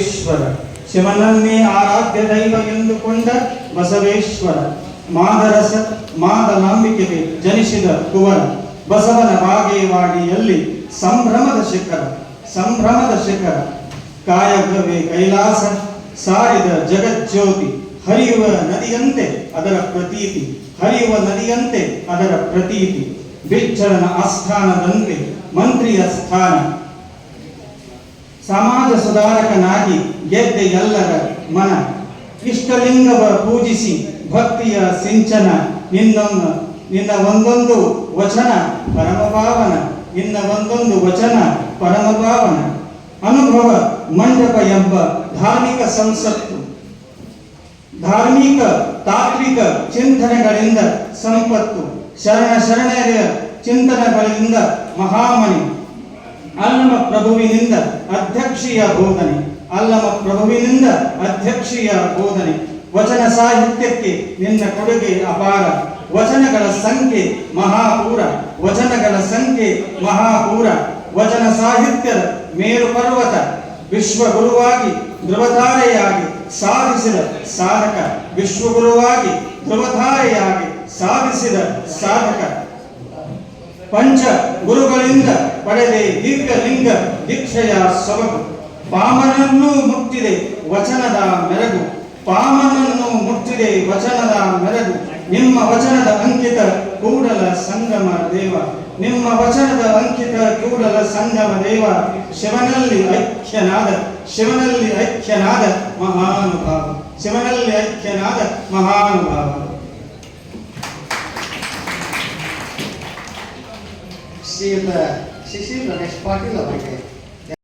ಈಶ್ವರ ಶಿವನನ್ನೇ ಆರಾಧ್ಯ ದೈವ ಎಂದುಕೊಂಡ ಬಸವೇಶ್ವರ. ಮಾದರಸ ಮಾದ ನಂಬಿಕೆಗೆ ಜನಿಸಿದ ಕುವರ. ಬಸವನ ಬಾಗೇವಾಡಿಯಲ್ಲಿ ಸಂಭ್ರಮದ ಶಿಖರ ಸಂಭ್ರಮದ ಶಿಖರ. ಕಾಯಕವೇ ಕೈಲಾಸ, ಸಾರಿದ ಜಗಜ್ಯೋತಿ, ಹರಿಯುವ ನದಿಯಂತೆ ಅದರ ಪ್ರತೀತಿ, ಹರಿಯುವ ನದಿಯಂತೆ ಅದರ ಪ್ರತೀತಿ. ಬಿಚ್ಚರನ ಆಸ್ಥಾನದಂತೆ ಮಂತ್ರಿಯ ಸ್ಥಾನ ಸಮಾಜ ಸುಧಾರಕನಾಗಿ ಗೆದ್ದೆ ಎಲ್ಲರ ಮನ. ಇಷ್ಟಲಿಂಗವ ಪೂಜಿಸಿ ಭಕ್ತಿಯ ಸಿಂಚನ. ನಿನ್ನೊಂದು, ನಿನ್ನ ಒಂದೊಂದು ವಚನ ಪರಮಭಾವನ. ನಿನ್ನ ಒಂದೊಂದು ವಚನ ಪರಮಭಾವನ. ಅನುಭವ ಮಂಟಪ ಎಂಬ ಧಾರ್ಮಿಕ ಸಂಸತ್ತು. ಧಾರ್ಮಿಕ, ತಾತ್ವಿಕ ಚಿಂತನೆಗಳಿಂದ ಸಂಪತ್ತು. ಶರಣ ಶರಣರ ಚಿಂತನೆಗಳಿಂದ ಮಹಾಮಣಿ ಅಲ್ಲಮ ಪ್ರಭುವಿನಿಂದ ಅಧ್ಯಕ್ಷೀಯ ಬೋಧನೆ. ಅಲ್ಲಮ ಪ್ರಭುವಿನಿಂದ ಅಧ್ಯಕ್ಷೀಯ ಬೋಧನೆ. ವಚನ ಸಾಹಿತ್ಯಕ್ಕೆ ನಿನ್ನ ಕೊಡುಗೆ ಅಪಾರ. ವಚನಗಳ ಸಂಖ್ಯೆ ಮಹಾಪೂರ. ವಚನಗಳ ಸಂಖ್ಯೆ ಮಹಾಪೂರ. ವಚನ ಸಾಹಿತ್ಯದ ಮೇರು ಪರ್ವತ. ವಿಶ್ವಗುರುವಾಗಿ ಧ್ರುವತಾರೆಯಾಗಿ ಸಾಧಿಸಿದ ಸಾಧಕ. ವಿಶ್ವಗುರುವಾಗಿ ಧ್ರುವತಾರೆಯಾಗಿ ಸಾಧಿಸಿದ ಸಾಧಕ. ಪಂಚ ಗುರುಗಳಿಂದ ಪಡೆದೆ ದೀರ್ಘ ಲಿಂಗ ದೀಕ್ಷೆಯ ಸೊಬಗು. ಪಾಮನನ್ನು ಮುಟ್ಟಿದೆ ವಚನದ ಮೆರಗು. ಪಾಮನನ್ನು ಮುಟ್ಟಿದೆ ವಚನದ ಮೆರಗು. ನಿಮ್ಮ ವಚನದ ಅಂಕಿತ ಕೂಡಲ ಸಂಗಮ ದೇವ. ನಿಮ್ಮ ವಚನದ ಅಂಕಿತ ಕೂಡಲ ಸಂಗಮ ದೇವ. ಶಿವನಲ್ಲಿ ಐಕ್ಯನಾದ ಶಿವನಲ್ಲಿ ಐಕ್ಯನಾದ ಮಹಾನುಭಾವ. ಶಿವನಲ್ಲಿ ಐಕ್ಯನಾದ ಮಹಾನುಭಾವ. ಶ್ರೀಯುತ ಶಿಶಿರ್ ರಮೇಶ್ ಪಾಟೀಲ್ ಅವರಿಗೆ